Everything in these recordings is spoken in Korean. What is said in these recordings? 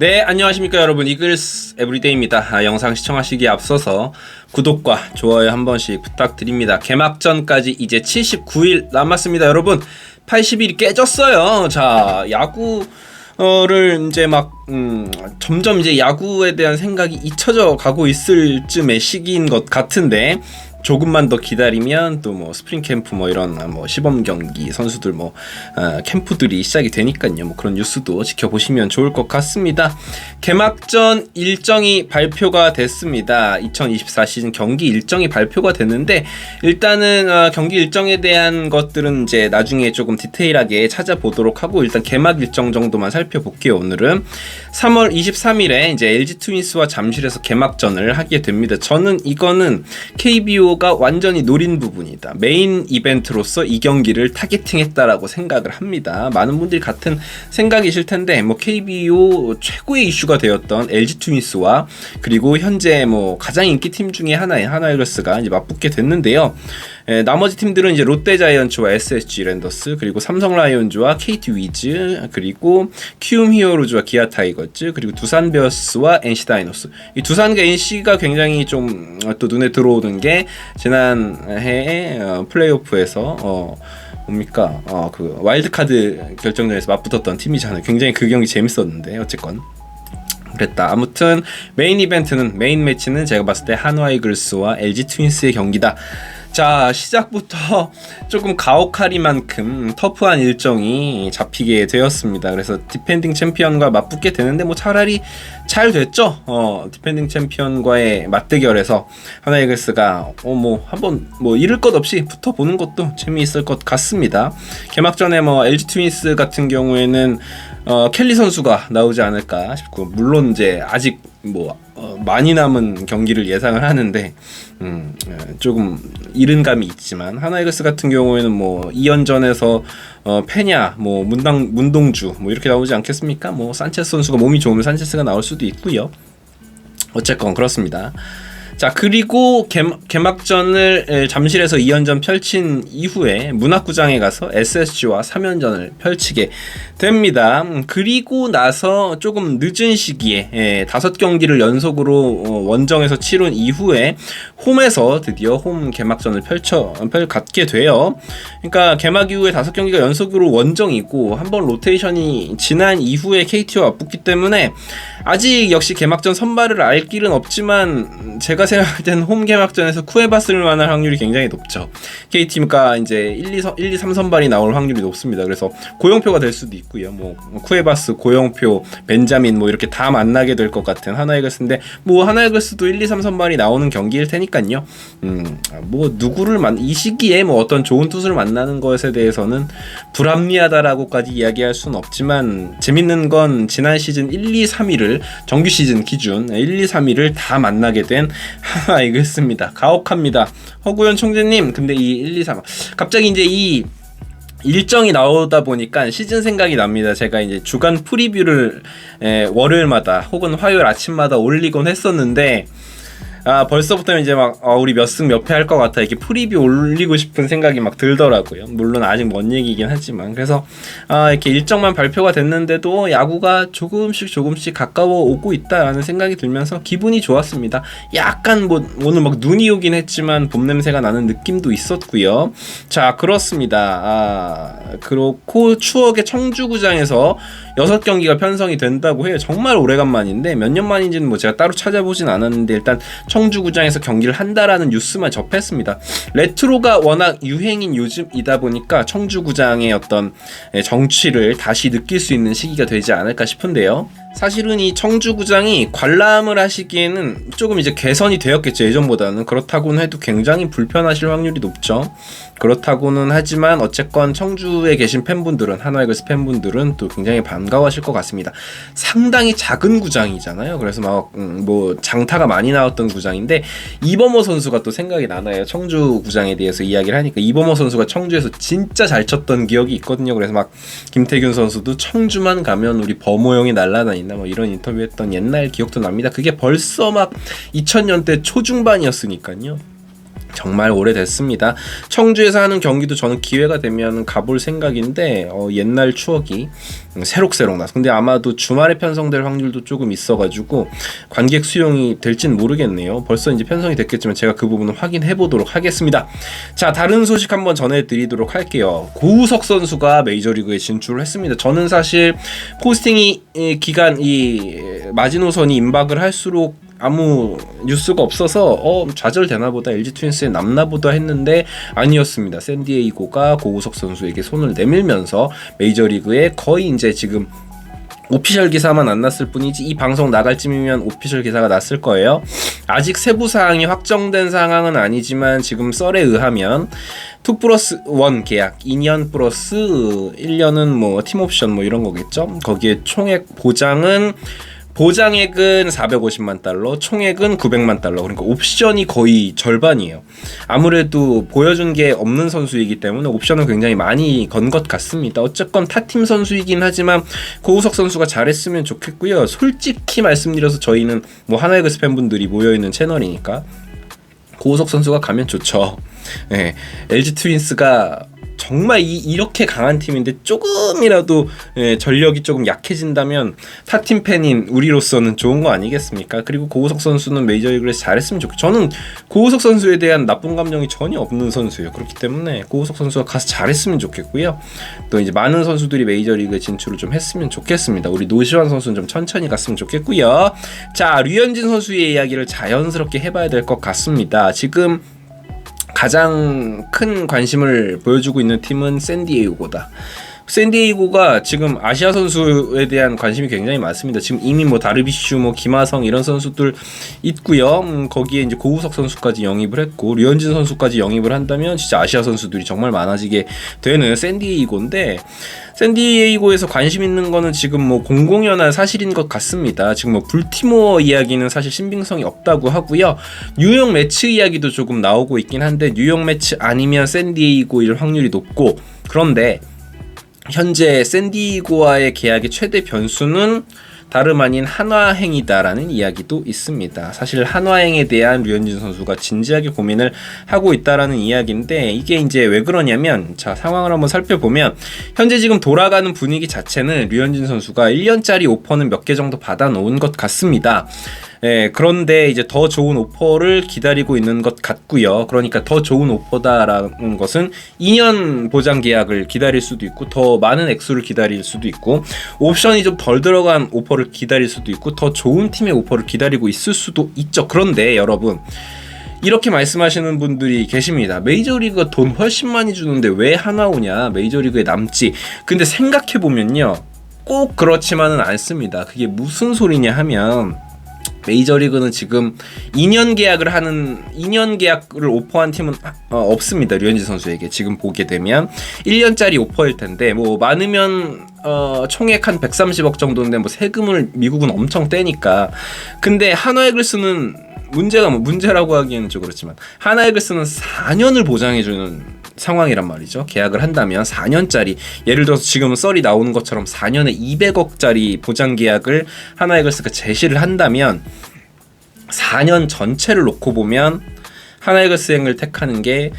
네, 안녕하십니까 여러분. 이글스 에브리데이입니다. 아, 영상 시청하시기에 앞서서 구독과 좋아요 한 번씩 부탁드립니다. 개막전까지 이제 79일 남았습니다. 여러분, 80일이 깨졌어요. 자, 야구 를 이제 막 음, 점점 이제 야구에 대한 생각이 잊혀져 가고 있을 쯤의 시기인 것 같은데 조금만 더 기다리면 또 뭐 스프링 캠프 뭐 이런 뭐 시범 경기 선수들 뭐 어, 캠프들이 시작이 되니까요. 뭐 그런 뉴스도 지켜보시면 좋을 것 같습니다. 개막전 일정이 발표가 됐습니다. 2024 시즌 경기 일정이 발표가 됐는데 일단은 어, 경기 일정에 대한 것들은 이제 나중에 조금 디테일하게 찾아보도록 하고 일단 개막 일정 정도만 살펴볼게요. 오늘은 3월 23일에 이제 LG 트윈스와 잠실에서 개막전을 하게 됩니다. 저는 이거는 KBO 가 완전히 노린 부분이다. 메인 이벤트로서 이 경기를 타겟팅했다라고 생각을 합니다. 많은 분들이 같은 생각이실 텐데 뭐 KBO 최고의 이슈가 되었던 LG 트윈스와 그리고 현재 뭐 가장 인기 팀 중에 하나인 하나이글스가 이제 맞붙게 됐는데요. 에, 나머지 팀들은 이제 롯데 자이언츠와 SSG 랜더스 그리고 삼성 라이온즈와 KT 위즈 그리고 키움 히어로즈와 기아 타이거즈 그리고 두산 베어스와 NC 다이노스 이 두산과 NC가 굉장히 좀 또 눈에 들어오는 게 지난해 어, 플레이오프에서 어, 뭡니까 어, 그 와일드카드 결정전에서 맞붙었던 팀이잖아요. 굉장히 그 경기 재밌었는데 어쨌건 그랬다. 아무튼 메인 이벤트는 메인 매치는 제가 봤을 때 한화 이글스와 LG 트윈스의 경기다. 자 시작부터 조금 가혹하리만큼 터프한 일정이 잡히게 되었습니다. 그래서 디펜딩 챔피언과 맞붙게 되는데 뭐 차라리 잘 됐죠. 어 디펜딩 챔피언과의 맞대결에서 하나 이글스가 어 뭐 한번 뭐 잃을 것 없이 붙어 보는 것도 재미있을 것 같습니다. 개막전에 뭐 LG 트윈스 같은 경우에는 어, 켈리 선수가 나오지 않을까 싶고 물론 이제 아직 뭐 어, 많이 남은 경기를 예상을 하는데 음, 어, 조금 이른 감이 있지만 하나이글스 같은 경우에는 뭐 2연전에서 어, 페냐, 뭐 문당 문동주 뭐 이렇게 나오지 않겠습니까? 뭐 산체스 선수가 몸이 좋으면 산체스가 나올 수도 있고요. 어쨌건 그렇습니다. 자 그리고 개 막, 전을 잠실에서 2연전 펼친 이후에 문학구장에 가서 SSG와 3연전을 펼치게 됩니다. 음, 그리고 나서 조금 늦은 시기에 다섯 경기를 연속으로 어, 원정에서 치룬 이후에 홈에서 드디어 홈 개막전을 펼쳐 펼 갖게 돼요. 그러니까 개막 이후에 다섯 경기가 연속으로 원정이고 한 번 로테이션이 지난 이후에 KT와 맞붙기 때문에 아직 역시 개막전 선발을 알 길은 없지만 제가 생각할 때는 홈 개막전에서 쿠에바스를 만날 확률이 굉장히 높죠. KT가 이제 1, 2, 1, 2, 3 선발이 나올 확률이 높습니다. 그래서 고용표가 될 수도 있고요. 뭐 쿠에바스, 고용표, 벤자민 뭐 이렇게 다 만나게 될 것 같은 하나이글스인데 뭐 하나이글스도 1, 2, 3 선발이 나오는 경기일 테니까요. 음, 뭐 누구를 만 이 시기에 뭐 어떤 좋은 투수를 만나는 것에 대해서는 불합리하다라고까지 이야기할 수는 없지만 재밌는 건 지난 시즌 1, 2, 3위를 선수들 정규 시즌 기준 1, 2, 3위를 다 만나게 된 하나이글스입니다. 가혹합니다. 허구현 총재님, 근데 이 1, 2, 3 갑자기 이제 이 일정이 나오다 보니까 시즌 생각이 납니다. 제가 이제 주간 프리뷰를 에, 월요일마다 혹은 화요일 아침마다 올리곤 했었는데 아 벌써부터 이제 막 어, 우리 몇 승 몇 패 할 것 같아 이렇게 프리뷰 올리고 싶은 생각이 막 들더라고요. 물론 아직 먼 얘기긴 하지만 그래서 아 이렇게 일정만 발표가 됐는데도 야구가 조금씩 조금씩 가까워 오고 있다라는 생각이 들면서 기분이 좋았습니다. 약간 뭐 오늘 막 눈이 오긴 했지만 봄 냄새가 나는 느낌도 있었고요. 자 그렇습니다. 아 그렇고 추억의 청주구장에서 여섯 경기가 편성이 된다고 해요. 정말 오래간만인데 몇 년 만인지는 뭐 제가 따로 찾아보진 않았는데 일단 청주구장에서 경기를 한다라는 뉴스만 접했습니다. 레트로가 워낙 유행인 요즘이다 보니까 청주구장의 어떤 정취를 다시 느낄 수 있는 시기가 되지 않을까 싶은데요. 사실은 이 청주구장이 관람을 하시기에는 조금 이제 개선이 되었겠죠. 예전보다는. 그렇다고는 해도 굉장히 불편하실 확률이 높죠. 그렇다고는 하지만 어쨌건 청주에 계신 팬분들은 하나이글스 팬분들은 또 굉장히 반가워하실 것 같습니다. 상당히 작은 구장이잖아요. 그래서 막뭐 음, 장타가 많이 나왔던 구장인데 이범호 선수가 또 생각이 나나요? 청주 구장에 대해서 이야기를 하니까. 이범호 선수가 청주에서 진짜 잘 쳤던 기억이 있거든요. 그래서 막 김태균 선수도 청주만 가면 우리 범호 형이 날라다니 있나 뭐 이런 인터뷰했던 옛날 기억도 납니다. 그게 벌써 막 2000년대 초중반이었으니까요. 정말 오래됐습니다. 청주에서 하는 경기도 저는 기회가 되면 가볼 생각인데 어, 옛날 추억이 음, 새록새록 나서 근데 아마도 주말에 편성될 확률도 조금 있어가지고 관객 수용이 될진 모르겠네요. 벌써 이제 편성이 됐겠지만 제가 그 부분은 확인해 보도록 하겠습니다. 자 다른 소식 한번 전해드리도록 할게요. 고우석 선수가 메이저리그에 진출을 했습니다. 저는 사실 포스팅이 이 기간 이 마지노선이 임박을 할수록 아무 뉴스가 없어서 어 좌절되나 보다 LG 트윈스에 남나 보다 했는데 아니었습니다. 샌디에이고가 고우석 선수에게 손을 내밀면서 메이저리그에 거의 이제 지금 오피셜 기사만 안 났을 뿐이지 이 방송 나갈 쯤이면 오피셜 기사가 났을 거예요. 아직 세부 사항이 확정된 상황은 아니지만 지금 썰에 의하면 2 플러스 1 계약 2년 플러스 1년은 뭐 팀 옵션 뭐 이런 거겠죠. 거기에 총액 보장은 보장액은 450만 달러, 총액은 900만 달러. 그러니까 옵션이 거의 절반이에요. 아무래도 보여준 게 없는 선수이기 때문에 옵션은 굉장히 많이 건 것 같습니다. 어쨌건 타팀 선수이긴 하지만 고우석 선수가 잘했으면 좋겠고요. 솔직히 말씀드려서 저희는 뭐 하나이글스 팬분들이 모여 있는 채널이니까 고우석 선수가 가면 좋죠. 네, LG 트윈스가 정말 이, 이렇게 강한 팀인데 조금이라도 예, 전력이 조금 약해진다면 타팀 팬인 우리로서는 좋은 거 아니겠습니까? 그리고 고우석 선수는 메이저리그에서 잘했으면 좋겠고 저는 고우석 선수에 대한 나쁜 감정이 전혀 없는 선수예요. 그렇기 때문에 고우석 선수가 가서 잘했으면 좋겠고요. 또 이제 많은 선수들이 메이저리그에 진출을 좀 했으면 좋겠습니다. 우리 노시환 선수는 좀 천천히 갔으면 좋겠고요. 자 류현진 선수의 이야기를 자연스럽게 해봐야 될 것 같습니다. 지금 가장 큰 관심을 보여주고 있는 팀은 샌디에이고다. 샌디에이고가 지금 아시아 선수에 대한 관심이 굉장히 많습니다. 지금 이미 뭐 다르비슈, 뭐 김하성 이런 선수들 있고요. 음, 거기에 이제 고우석 선수까지 영입을 했고 류현진 선수까지 영입을 한다면 진짜 아시아 선수들이 정말 많아지게 되는 샌디에이고인데 샌디에이고에서 관심 있는 거는 지금 뭐 공공연한 사실인 것 같습니다. 지금 뭐 불티모어 이야기는 사실 신빙성이 없다고 하고요. 뉴욕 매치 이야기도 조금 나오고 있긴 한데 뉴욕 매치 아니면 샌디에이고일 확률이 높고 그런데 현재 샌디고와의 계약의 최대 변수는 다름 아닌 한화행이다라는 이야기도 있습니다. 사실 한화행에 대한 류현진 선수가 진지하게 고민을 하고 있다라는 이야기인데 이게 이제 왜 그러냐면 자 상황을 한번 살펴보면 현재 지금 돌아가는 분위기 자체는 류현진 선수가 1년짜리 오퍼는 몇 개 정도 받아 놓은 것 같습니다. 예, 그런데 이제 더 좋은 오퍼를 기다리고 있는 것 같고요. 그러니까 더 좋은 오퍼다라는 것은 2년 보장 계약을 기다릴 수도 있고 더 많은 액수를 기다릴 수도 있고 옵션이 좀 덜 들어간 오퍼를 기다릴 수도 있고 더 좋은 팀의 오퍼를 기다리고 있을 수도 있죠. 그런데 여러분 이렇게 말씀하시는 분들이 계십니다. 메이저리그가 돈 훨씬 많이 주는데 왜 하나 오냐? 메이저리그에 남지. 근데 생각해 보면요. 꼭 그렇지만은 않습니다. 그게 무슨 소리냐 하면 메이저리그는 지금 2년 계약을 하는 2년 계약을 오퍼한 팀은 어, 없습니다. 류현진 선수에게 지금 보게 되면 1년짜리 오퍼일 텐데 뭐 많으면 어, 총액 한 130억 정도인데 뭐 세금을 미국은 엄청 떼니까 근데 한화이글스는 문제가 뭐 문제라고 하기에는 좀 그렇지만 하나이글스는 4년을 보장해주는 상황이란 말이죠. 계약을 한다면 4년짜리 예를 들어서 지금 썰이 나오는 것처럼 4년에 200억짜리 보장 계약을 하나이글스가 제시를 한다면 4년 전체를 놓고 보면 하나이글스행을 택하는 게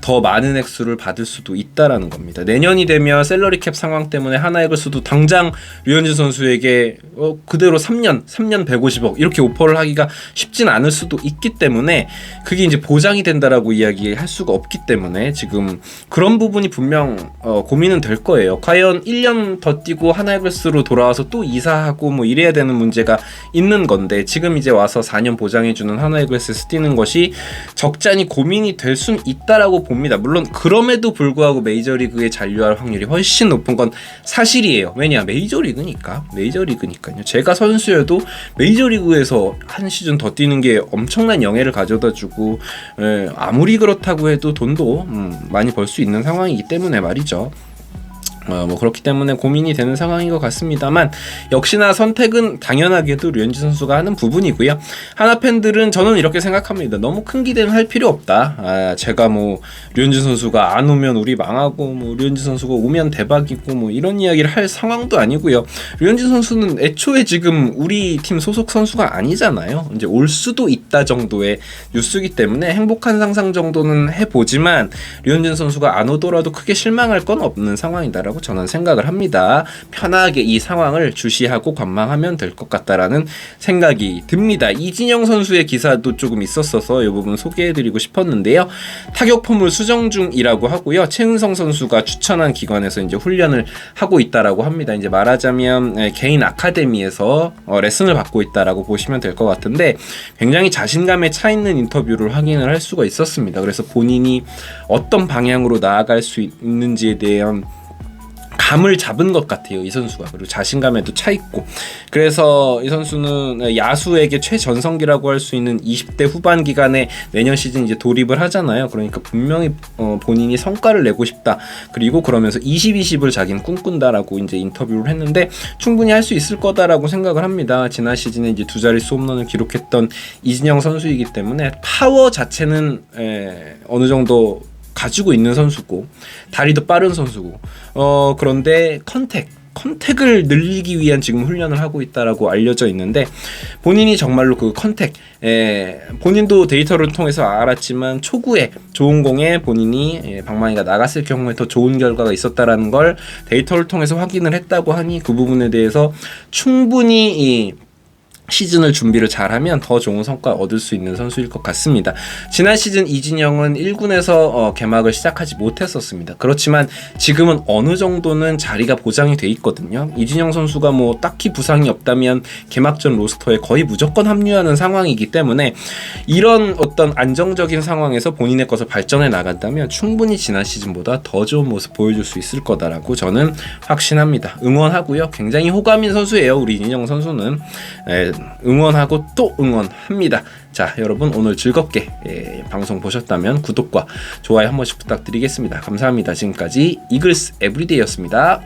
더 많은 액수를 받을 수도 있다라는 겁니다. 내년이 되면 셀러리 캡 상황 때문에 하나이글스도 당장 류현진 선수에게 어, 그대로 3년, 3년 150억 이렇게 오퍼를 하기가 쉽진 않을 수도 있기 때문에 그게 이제 보장이 된다라고 이야기할 수가 없기 때문에 지금 그런 부분이 분명 어, 고민은 될 거예요. 과연 1년 더 뛰고 하나이글스로 돌아와서 또 이사하고 뭐 이래야 되는 문제가 있는 건데 지금 이제 와서 4년 보장해주는 하나이글스에서 뛰는 것이 적잖이 고민이 될 수는 있다라고 봅니다. 물론 그럼에도 불구하고 메이저리그에 잔류할 확률이 훨씬 높은 건 사실이에요. 왜냐 메이저리그니까 메이저리그니까요. 제가 선수여도 메이저리그에서 한 시즌 더 뛰는 게 엄청난 영예를 가져다주고 예, 아무리 그렇다고 해도 돈도 음, 많이 벌 수 있는 상황이기 때문에 말이죠. 어, 뭐 그렇기 때문에 고민이 되는 상황인 것 같습니다만 역시나 선택은 당연하게도 류현진 선수가 하는 부분이고요. 하나 팬들은 저는 이렇게 생각합니다. 너무 큰 기대는 할 필요 없다. 아, 제가 뭐 류현진 선수가 안 오면 우리 망하고 뭐 류현진 선수가 오면 대박이고 뭐 이런 이야기를 할 상황도 아니고요. 류현진 선수는 애초에 지금 우리 팀 소속 선수가 아니잖아요. 이제 올 수도 있다 정도의 뉴스이기 때문에 행복한 상상 정도는 해보지만 류현진 선수가 안 오더라도 크게 실망할 건 없는 상황이다라고 저는 생각을 합니다. 편하게 이 상황을 주시하고 관망하면 될 것 같다라는 생각이 듭니다. 이진영 선수의 기사도 조금 있었어서 이 부분 소개해드리고 싶었는데요. 타격 폼을 수정 중이라고 하고요. 최은성 선수가 추천한 기관에서 이제 훈련을 하고 있다라고 합니다. 이제 말하자면 에, 개인 아카데미에서 어, 레슨을 받고 있다라고 보시면 될 것 같은데 굉장히 자신감에 차 있는 인터뷰를 확인을 할 수가 있었습니다. 그래서 본인이 어떤 방향으로 나아갈 수 있는지에 대한 감을 잡은 것 같아요 이 선수가. 그리고 자신감에도 차 있고. 그래서 이 선수는 야수에게 최전성기라고 할 수 있는 20대 후반 기간에 내년 시즌 이제 돌입을 하잖아요. 그러니까 분명히 어, 본인이 성과를 내고 싶다. 그리고 그러면서 20, 20을 자기는 꿈꾼다라고 이제 인터뷰를 했는데 충분히 할 수 있을 거다라고 생각을 합니다. 지난 시즌에 이제 두 자릿수 홈런을 기록했던 이진영 선수이기 때문에 파워 자체는 에, 어느 정도 가지고 있는 선수고 다리도 빠른 선수고 어 그런데 컨택 컨택을 늘리기 위한 지금 훈련을 하고 있다라고 알려져 있는데 본인이 정말로 그 컨택 에, 본인도 데이터를 통해서 알았지만 초구에 좋은 공에 본인이 예, 방망이가 나갔을 경우에 더 좋은 결과가 있었다라는 걸 데이터를 통해서 확인을 했다고 하니 그 부분에 대해서 충분히 이 시즌을 준비를 잘하면 더 좋은 성과 얻을 수 있는 선수일 것 같습니다. 지난 시즌 이진영은 1군에서 어, 개막을 시작하지 못했었습니다. 그렇지만 지금은 어느 정도는 자리가 보장이 돼 있거든요. 이진영 선수가 뭐 딱히 부상이 없다면 개막전 로스터에 거의 무조건 합류하는 상황이기 때문에 이런 어떤 안정적인 상황에서 본인의 것을 발전해 나간다면 충분히 지난 시즌보다 더 좋은 모습 보여줄 수 있을 거다라고 저는 확신합니다. 응원하고요. 굉장히 호감인 선수예요. 우리 이진영 선수는. 에, 응원하고 또 응원합니다. 자, 여러분 오늘 즐겁게 예, 방송 보셨다면 구독과 좋아요 한 번씩 부탁드리겠습니다. 감사합니다. 지금까지 이글스 에브리데이였습니다.